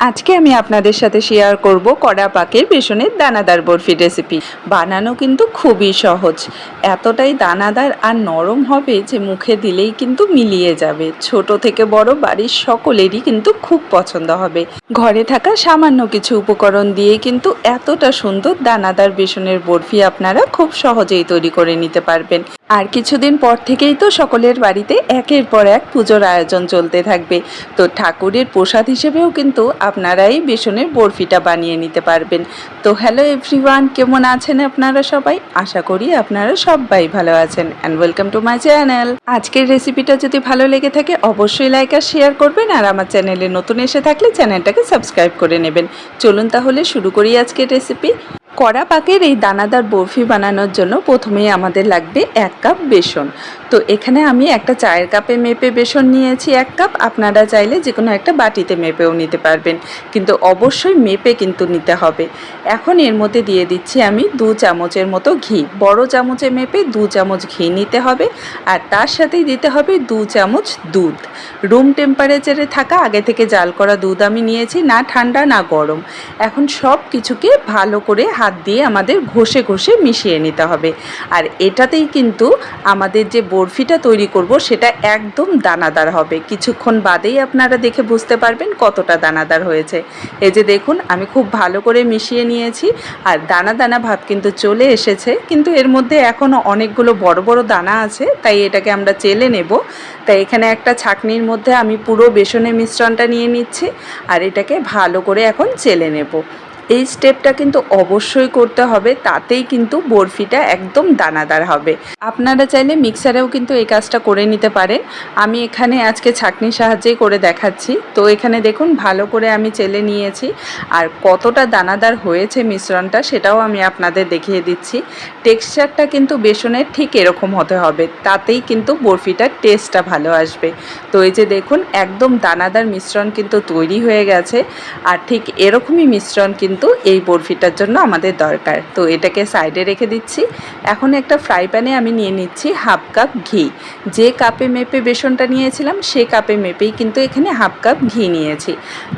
আজকে আমি আপনাদের সাথে শেয়ার করব কড়া পাকের বেসনের দানাদার বরফি রেসিপি বানানো কিন্তু খুবই সহজ। এতটাই দানাদার আর নরম হবে যে মুখে দিলেই কিন্তু মিলিয়ে যাবে। ছোট থেকে বড় বাড়ির সকলেরই কিন্তু খুব পছন্দ হবে। ঘরে থাকা সামান্য কিছু উপকরণ দিয়ে কিন্তু এতটা সুন্দর দানাদার বেসনের বরফি আপনারা খুব সহজেই তৈরি করে নিতে পারবেন। আর কিছুদিন পর থেকেই তো সকলের বাড়িতে একের পর এক পুজোর আয়োজন চলতে থাকবে। তো ঠাকুরের প্রসাদ হিসেবেও কিন্তু আপনারাই বেসনের বরফিটা বানিয়ে নিতে পারবেন। তো হ্যালো এভরিওয়ান কেমন আছেন আপনারা সবাই? আশা করি আপনারা সবাই ভালো আছেন। And welcome to my channel আজকের রেসিপিটা যদি ভালো লেগে থাকে, অবশ্যই লাইক আর শেয়ার করবেন আর আমার চ্যানেলে নতুন এসে থাকলে চ্যানেলটাকে সাবস্ক্রাইব করে নেবেন। চলুন তাহলে শুরু করি আজকের রেসিপি কড়া পাকের এই দানাদার বরফি বানানোর জন্য প্রথমেই আমাদের লাগবে এক কাপ বেসন। তো এখানে আমি একটা চায়ের কাপে মেপে বেসন নিয়েছি এক কাপ। আপনারা চাইলে যে কোনো একটা বাটিতে মেপেও নিতে পারবেন। কিন্তু অবশ্যই মেপে কিন্তু নিতে হবে। এখন এর মধ্যে দিয়ে দিচ্ছি আমি দু চামচের মতো ঘি। বড় চামচে মেপে দু চামচ ঘি নিতে হবে। আর তার সাথেই দিতে হবে দু চামচ দুধ। রুম টেম্পারেচারে থাকা আগে থেকে জাল করা দুধ আমি নিয়েছি, না ঠান্ডা, না গরম। এখন সব কিছুকে ভালো করে হাত দিয়ে আমাদের ঘষে ঘষে মিশিয়ে নিতে হবে। আর এটাতেই কিন্তু আমাদের যে বরফিটা তৈরি করব সেটা একদম দানাদার হবে। কিছুক্ষণ বাদেই আপনারা দেখে বুঝতে পারবেন কতটা দানাদার হয়েছে। এই যে দেখুন, আমি খুব ভালো করে মিশিয়ে নিয়েছি আর দানা দানা ভাব কিন্তু চলে এসেছে। কিন্তু এর মধ্যে এখনও অনেকগুলো বড় বড় দানা আছে, তাই এটাকে আমরা চেলে নেব। তাই এখানে একটা ছাকনির মধ্যে আমি পুরো বেসনের মিশ্রণটা নিয়ে নিচ্ছি আর এটাকে ভালো করে এখন চেলে নেব। এই স্টেপটা কিন্তু অবশ্যই করতে হবে, তাতেই কিন্তু বরফিটা একদম দানাদার হবে। আপনারা চাইলে মিক্সারেও কিন্তু এই কাজটা করে নিতে পারেন। আমি এখানে আজকে ছাঁকনির সাহায্যেই করে দেখাচ্ছি। তো এখানে দেখুন, ভালো করে আমি চেলে নিয়েছি। আর কতটা দানাদার হয়েছে মিশ্রণটা সেটাও আমি আপনাদের দেখিয়ে দিচ্ছি। টেক্সচারটা কিন্তু বেসনের ঠিক এরকম হতে হবে, তাতেই কিন্তু বরফিটার টেস্টটা ভালো আসবে। তো এই যে দেখুন, একদম দানাদার মিশ্রণ কিন্তু তৈরি হয়ে গেছে। আর ঠিক এরকমই মিশ্রণ কিন্তু এই বরফিটার জন্য আমাদের দরকার। তো এটাকে সাইডে রেখে দিচ্ছি। এখন একটা ফ্রাই প্যানে আমি নিয়ে নিচ্ছি হাফ কাপ ঘি। যে কাপে মেপে বেসনটা নিয়েছিলাম, সে কাপে মেপেই কিন্তু এখানে হাফ কাপ ঘি নিয়েছি।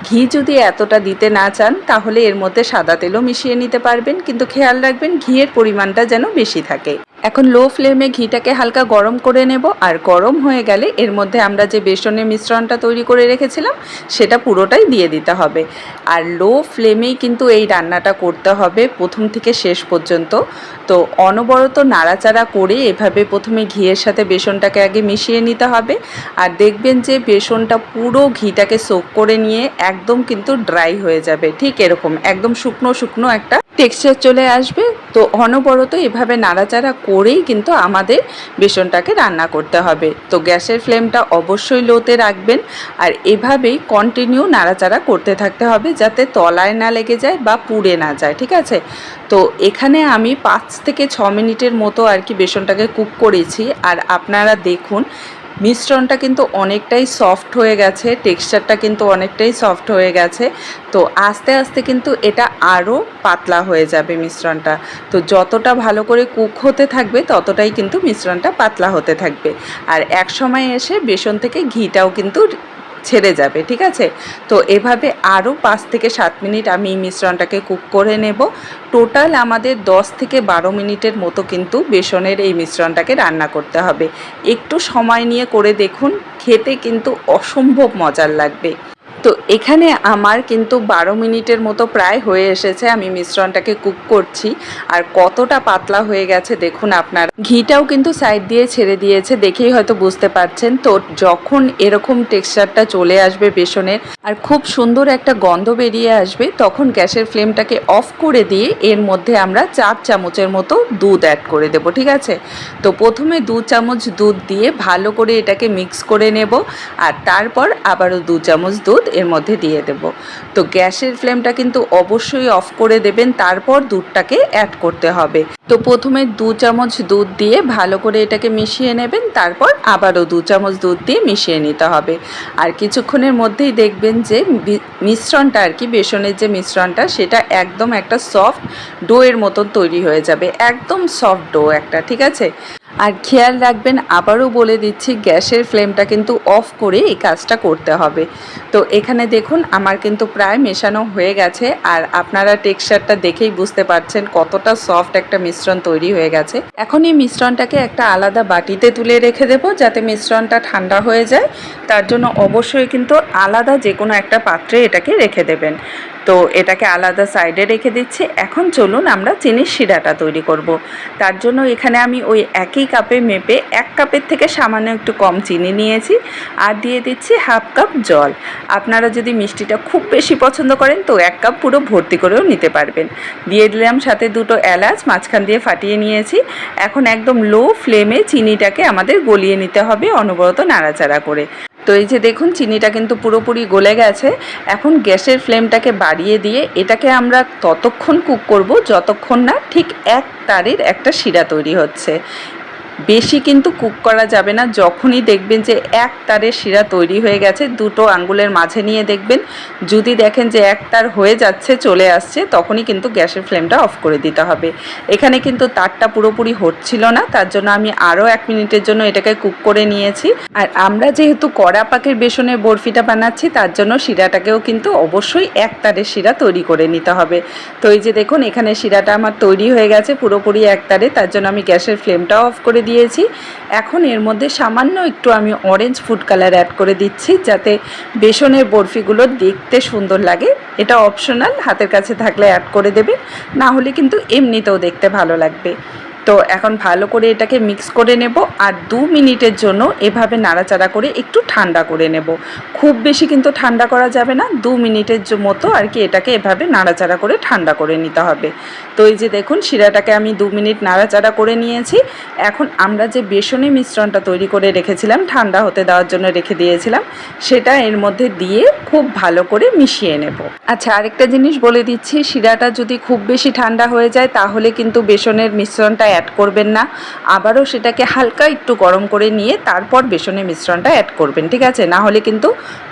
ঘি যদি এতটা দিতে না চান, তাহলে এর মধ্যে সাদা তেলও মিশিয়ে নিতে পারবেন। কিন্তু খেয়াল রাখবেন, ঘিয়ের পরিমাণটা যেন বেশি থাকে। এখন লো ফ্লেমে ঘিটাকে হালকা গরম করে নেব, আর গরম হয়ে গেলে এর মধ্যে আমরা যে বেসনের মিশ্রণটা তৈরি করে রেখেছিলাম, সেটা পুরোটাই দিয়ে দিতে হবে। আর লো ফ্লেমেই কিন্তু এই রান্নাটা করতে হবে প্রথম থেকে শেষ পর্যন্ত। তো অনবরত নাড়াচাড়া করে এভাবে প্রথমে ঘিয়ের সাথে বেসনটাকে আগে মিশিয়ে নিতে হবে, আর দেখবেন যে বেসনটা পুরো ঘিটাকে সোক করে নিয়ে একদম কিন্তু ড্রাই হয়ে যাবে, ঠিক এরকম, একদম শুকনো শুকনো একটা টেক্সচার চলে আসবে। তো অনবরত এভাবে নাড়াচাড়া করেই কিন্তু আমাদের বেসনটাকে রান্না করতে হবে। তো গ্যাসের ফ্লেমটা অবশ্যই লোতে রাখবেন আর এভাবেই কন্টিনিউ নাড়াচাড়া করতে থাকতে হবে যাতে তলায় না লেগে যায় বা পুড়ে না যায়, ঠিক আছে? তো এখানে আমি পাঁচ থেকে ছ মিনিটের মতো আর কি বেসনটাকে কুক করেছি। আর আপনারা দেখুন মিশ্রণটা কিন্তু অনেকটাই সফট হয়ে গেছে টেক্সচারটা কিন্তু অনেকটাই সফট হয়ে গেছে। তো আস্তে আস্তে কিন্তু এটা আরও পাতলা হয়ে যাবে মিশ্রণটা। তো যতটা ভালো করে কুক হতে থাকবে, ততটাই কিন্তু মিশ্রণটা পাতলা হতে থাকবে। আর এক সময় এসে বেসন থেকে ঘিটাও কিন্তু ছেড়ে যাবে, ঠিক আছে? তো এভাবে আরও পাঁচ থেকে সাত মিনিট আমি মিশ্রণটাকে কুক করে নেব। টোটাল আমাদের দশ থেকে বারো মিনিটের মতো কিন্তু বেসনের এই মিশ্রণটাকে রান্না করতে হবে। একটু সময় নিয়ে করে দেখুন, খেতে কিন্তু অসম্ভব মজার লাগবে। তো এখানে আমার কিন্তু বারো মিনিটের মতো প্রায় হয়ে এসেছে। আমি মিশ্রণটাকে কুক করছি। আর কতটা পাতলা হয়ে গেছে দেখুন আপনার। ঘিটাও কিন্তু সাইড দিয়ে ছেড়ে দিয়েছে। দেখেই হয়তো বুঝতে পারছেন। তো যখন এরকম টেক্সচারটা চলে আসবে বেসনের আর খুব সুন্দর একটা গন্ধ বেরিয়ে আসবে, তখন গ্যাসের ফ্লেমটাকে অফ করে দিয়ে এর মধ্যে আমরা চার চামচের মতো দুধ অ্যাড করে দেবো, ঠিক আছে? তো প্রথমে দু চামচ দুধ দিয়ে ভালো করে এটাকে মিক্স করে নেব। আর তারপর আবারও দু চামচ দুধ এর মধ্যে দিয়ে দেব। তো গ্যাসের ফ্লেমটা কিন্তু অবশ্যই অফ করে দেবেন, তারপর দুধটাকে অ্যাড করতে হবে। তো প্রথমে দু চামচ দুধ দিয়ে ভালো করে এটাকে মিশিয়ে নেবেন, তারপর আবারও দু চামচ দুধ দিয়ে মিশিয়ে নিতে হবে। আর কিছুক্ষণের মধ্যেই দেখবেন যে মিশ্রণটা আর কি, বেসনের যে মিশ্রণটা, সেটা একদম একটা সফট ডোয়ের মতন তৈরি হয়ে যাবে। একদম সফট ডো একটা, ঠিক আছে? আর খেয়াল রাখবেন, আবারও বলে দিচ্ছি, গ্যাসের ফ্লেমটা কিন্তু অফ করে এই কাজটা করতে হবে। তো এখানে দেখুন, আমার কিন্তু প্রায় মেশানো হয়ে গেছে, আর আপনারা টেক্সচারটা দেখেই বুঝতে পারছেন কতটা সফট একটা মিশ্রণ তৈরি হয়ে গেছে। এখন এই মিশ্রণটাকে একটা আলাদা বাটিতে তুলে রেখে দেবো, যাতে মিশ্রণটা ঠান্ডা হয়ে যায়। তার জন্য অবশ্যই কিন্তু আলাদা যে কোনো একটা পাত্রে এটাকে রেখে দেবেন। তো এটাকে আলাদা সাইডে রেখে দিচ্ছি। এখন চলুন আমরা চিনির শিরাটা তৈরি করব। তার জন্য এখানে আমি ওই একই কাপে মেপে এক কাপের থেকে সামান্য একটু কম চিনি নিয়েছি আর দিয়ে দিচ্ছি হাফ কাপ জল। আপনারা যদি মিষ্টিটা খুব বেশি পছন্দ করেন তো এক কাপ পুরো ভর্তি করেও নিতে পারবেন। দিয়ে দিলাম সাথে দুটো এলাচ, মাঝখান দিয়ে ফাটিয়ে নিয়েছি। এখন একদম লো ফ্লেমে চিনিটাকে আমাদের গলিয়ে নিতে হবে অনবরত নাড়াচাড়া করে। তো এই যে দেখুন, চিনিটা কিন্তু পুরোপুরি গলে গেছে। এখন গ্যাসের ফ্লেমটাকে বাড়িয়ে দিয়ে এটাকে আমরা ততক্ষণ কুক করব, যতক্ষণ না ঠিক এক তারের একটা শিরা তৈরি হচ্ছে। বেশি কিন্তু কুক করা যাবে না। যখনই দেখবেন যে এক তারের শিরা তৈরি হয়ে গেছে, দুটো আঙ্গুলের মাঝে নিয়ে দেখবেন। যদি দেখেন যে এক তার হয়ে যাচ্ছে, চলে আসছে, তখনই কিন্তু গ্যাসের ফ্লেমটা অফ করে দিতে হবে। এখানে কিন্তু তারটা পুরোপুরি হচ্ছিল না, তার জন্য আমি আরও এক মিনিটের জন্য এটাকে কুক করে নিয়েছি। আর আমরা যেহেতু কড়া পাকের বেসনের বরফিটা বানাচ্ছি, তার জন্য শিরাটাকেও কিন্তু অবশ্যই এক তারের শিরা তৈরি করে নিতে হবে। তো এই যে দেখুন, এখানে শিরাটা আমার তৈরি হয়ে গেছে, পুরোপুরি এক তারে, তার জন্য আমি গ্যাসের ফ্লেমটাও অফ করে দিয়েছি। এখন এর মধ্যে সামান্য একটু আমি অরেঞ্জ ফুড কালার অ্যাড করে দিচ্ছি যাতে বেসনের বরফিগুলো দেখতে সুন্দর লাগে। এটা অপশনাল হাতের কাছে থাকলে অ্যাড করে দেবে না হলে কিন্তু এমনিতেও দেখতে ভালো লাগবে। তো এখন ভালো করে এটাকে মিক্স করে নেব আর দু মিনিটের জন্য এভাবে নাড়াচাড়া করে একটু ঠান্ডা করে নেব। খুব বেশি কিন্তু ঠান্ডা করা যাবে না, দু মিনিটের মতো আর কি এটাকে এভাবে নাড়াচাড়া করে ঠান্ডা করে নিতে হবে। তো এই যে দেখুন, শিরাটাকে আমি দু মিনিট নাড়াচাড়া করে নিয়েছি। এখন আমরা যে বেসনে মিশ্রণটা তৈরি করে রেখেছিলাম, ঠান্ডা হতে দেওয়ার জন্য রেখে দিয়েছিলাম, সেটা এর মধ্যে দিয়ে খুব ভালো করে মিশিয়ে নেব। আচ্ছা আরেকটা জিনিস বলে দিচ্ছি, শিরাটা যদি খুব বেশি ঠান্ডা হয়ে যায়, তাহলে কিন্তু বেসনের মিশ্রণটা অ্যাড করবেন না। আবারও সেটাকে হালকা একটু গরম করে নিয়ে তারপর বেসনের মিশ্রণটা অ্যাড করবেন, ঠিক আছে? না হলে কিন্তু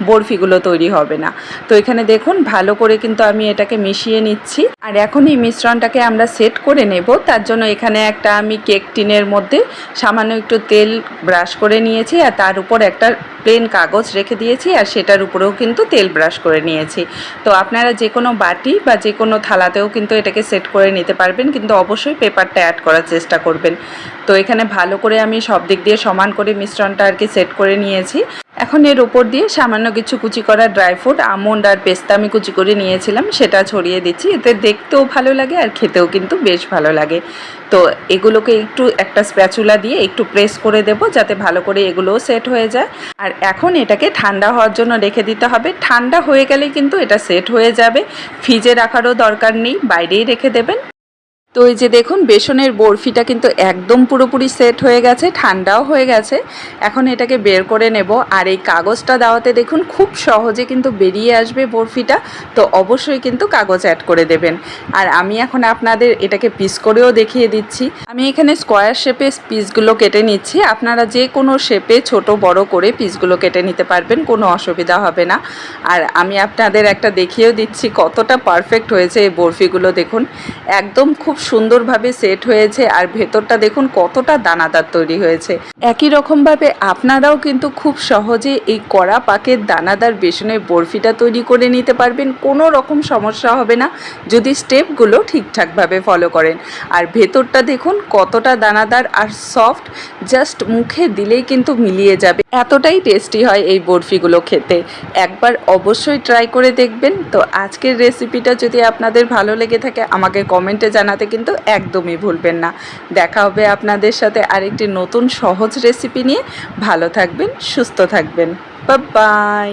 বরফিগুলো তৈরি হবে না। তো এখানে দেখুন, ভালো করে কিন্তু আমি এটাকে মিশিয়ে নিচ্ছি। আর এখন এই মিশ্রণটাকে আমরা সেট করে নেব। তার জন্য এখানে একটা আমি কেক টিনের মধ্যে সামান্য একটু তেল ব্রাশ করে নিয়েছি আর তার উপর একটা প্লেন কাগজ রেখে দিয়েছি আর সেটার উপরেও কিন্তু তেল ব্রাশ করে নিয়েছি। তো আপনারা যে কোনো বাটি বা যে কোনো থালাতেও কিন্তু এটাকে সেট করে নিতে পারবেন। কিন্তু অবশ্যই পেপারটা অ্যাড করার চেষ্টা করবেন। তো এখানে ভালো করে আমি সব দিক দিয়ে সমান করে মিশ্রণটা আর কি সেট করে নিয়েছি। এখন এর উপর দিয়ে সামান্য কিছু কুচি করা ড্রাই ফ্রুট আমন্ড আর পেস্তা আমি কুচি করে নিয়েছিলাম, সেটা ছড়িয়ে দিচ্ছি। এতে দেখতেও ভালো লাগে আর খেতেও কিন্তু বেশ ভালো লাগে। তো এগুলোকে একটু একটা স্প্যাচুলা দিয়ে একটু প্রেস করে দেব, যাতে ভালো করে এগুলোও সেট হয়ে যায়। আর এখন এটাকে ঠান্ডা হওয়ার জন্য রেখে দিতে হবে। ঠান্ডা হয়ে গেলে কিন্তু এটা সেট হয়ে যাবে। ফ্রিজে রাখারও দরকার নেই, বাইরেই রেখে দেবেন। তো এই যে দেখুন, বেসনের বরফিটা কিন্তু একদম পুরোপুরি সেট হয়ে গেছে, ঠান্ডাও হয়ে গেছে। এখন এটাকে বের করে নেব। আর এই কাগজটা দেওয়াতে দেখুন, খুব সহজে কিন্তু বেরিয়ে আসবে বরফিটা। তো অবশ্যই কিন্তু কাগজ অ্যাড করে দেবেন। আর আমি এখন আপনাদের এটাকে পিস করেও দেখিয়ে দিচ্ছি। আমি এখানে স্কোয়ার শেপে পিসগুলো কেটে নিচ্ছি। আপনারা যে কোনো শেপে ছোট, বড় করে পিসগুলো কেটে নিতে পারবেন, কোনো অসুবিধা হবে না। আর আমি আপনাদের একটা দেখিয়েও দিচ্ছি কতটা পারফেক্ট হয়েছে এই বরফিগুলো। দেখুন, একদম খুব সুন্দরভাবে সেট হয়েছে আর ভেতরটা দেখুন কতটা দানাদার তৈরি হয়েছে। একই রকমভাবে আপনারাও কিন্তু খুব সহজে এই কড়া পাকের দানাদার বেসনের বরফিটা তৈরি করে নিতে পারবেন, কোনো রকম সমস্যা হবে না, যদি স্টেপগুলো ঠিকঠাকভাবে ফলো করেন। আর ভেতরটা দেখুন কতটা দানাদার আর সফট জাস্ট মুখে দিলেই কিন্তু মিলিয়ে যাবে। এতটাই টেস্টি হয় এই বরফিগুলো খেতে। একবার অবশ্যই ট্রাই করে দেখবেন। তো আজকের রেসিপিটা যদি আপনাদের ভালো লেগে থাকে, আমাকে কমেন্টে জানাতে কিন্তু একদমই ভুলবেন না। দেখা হবে আপনাদের সাথে আরেকটি নতুন সহজ রেসিপি নিয়ে। ভালো থাকবেন, সুস্থ থাকবেন। বাই